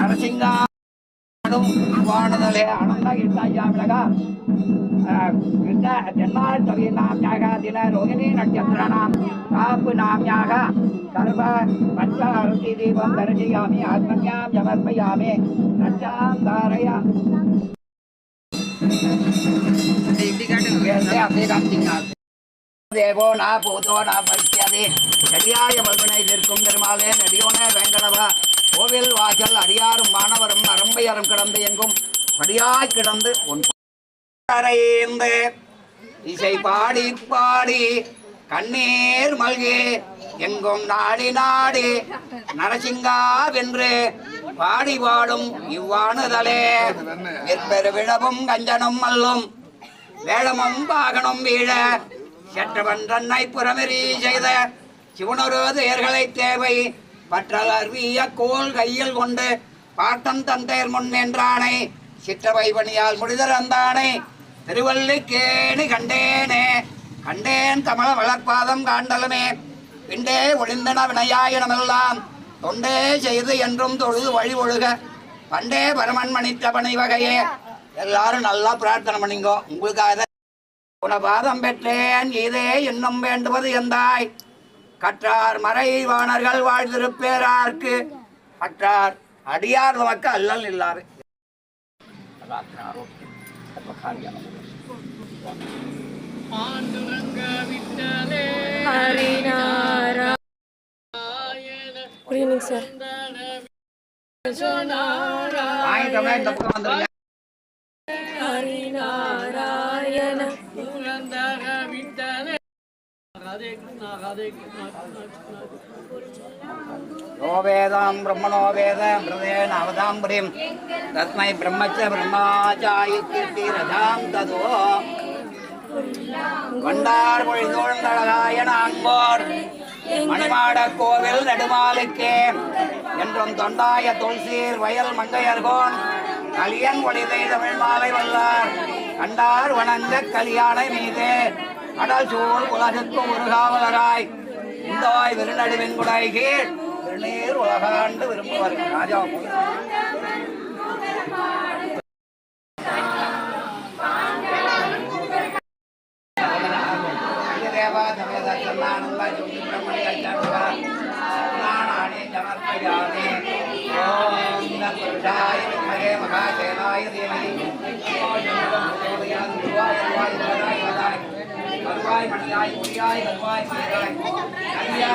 நரசிங்கா வாணுதலே அனந்த இட்டாயாமிளக ஜன்மால் நாம்யாக தின ரோகிணி நட்சத்திராணாம் காப்பு நாம்யாக சர்வ பஞ்சாரதி தீபம் தரிசியாமி ஆத்மன்யாம் சமர்ப்பயாமி நச்சாம் தாரயா தேவோ நா பூதோ நா பரிசியாதே நடியாய மல்கனை நிற்கும் திருமாலே நடியோன வேங்கடவா. கோவில் வாசல் அடியாரும் மாணவரும் அரம்பையரும் கிடந்து எங்கும் படியாய் கிடந்து உன் இசை பாடி பாடி கண்ணீர் மல்கி எங்கும் நாடி நாடி நரசிங்கா வென்று பாடி பாடும் இவ்வாணுதலே எப்பெரு விழவும் கஞ்சனும் மல்லும் வேளமும் பாகனும் வீழ செற்றவன் தன்னை புறமெறி செய்த சிவனொரு தேர்களை தேவை பற்றல் கோல் கையில் கொண்டு பாட்டம் தந்தேர் முன் என்றானை சிற்றவை பணியால் முடிதறந்தானை திருவல்லிக்கேணி கண்டேனே கண்டேன் கமல வளர்ப்பாதம் காண்டலுமே பிண்டே ஒளிந்தன வினையாயினமெல்லாம் தொண்டே செய்து என்றும் தொழுது வழி ஒழுக பண்டே பரமன் மணித்த பணி வகையே எல்லாரும் நல்லா பிரார்த்தனை பண்ணிங்கோ உங்களுக்காக உனபாதம் பெற்றேன் இதே இன்னும் வேண்டுவது எந்தாய் கற்றார் மறைவாணர்கள் வாழ்ந்திருப்பேரார்க்கு அற்றார் அடியார் நமக்கு அல்லல் இல்லாரு குட் ஈவினிங் சார் வாங்கிட்டோம்னா இந்த பக்கம் ஓவேதாம் ஹரிநாராயண யோ வேதாம் பிரம்மணோ வேத பிரதேன அவதாம்பரிம் தஸ்மை பிரம்மச்ச பிரம்மாச்சாயுக்கீர்த்தி ரதாம் ததோ வண்டார் மொழிதோழ்ந்தழகாயன அன்போர் மணிமாட கோவில் நெடுமாலுக்கே என்றும் தொண்டாய துள்சீர் வயல் மங்கையர்கோன் கலியன் ஒளிதை தமிழ் மாலை வல்லார் கண்டார் வணங்க கலியானை மீதே। அடல் சூழ் உலகத்தும் ஒரு காவலராய். இந்தாய் விருநடு வெண்குடை கீழ் திருநீர் உலகாண்டு விரும்புவர். ராஜா தேவா தவேத சமர்ப்பயாமி ஓம் மகாசேனாய đi thằng ai, đi ai, đi ai, đi ai,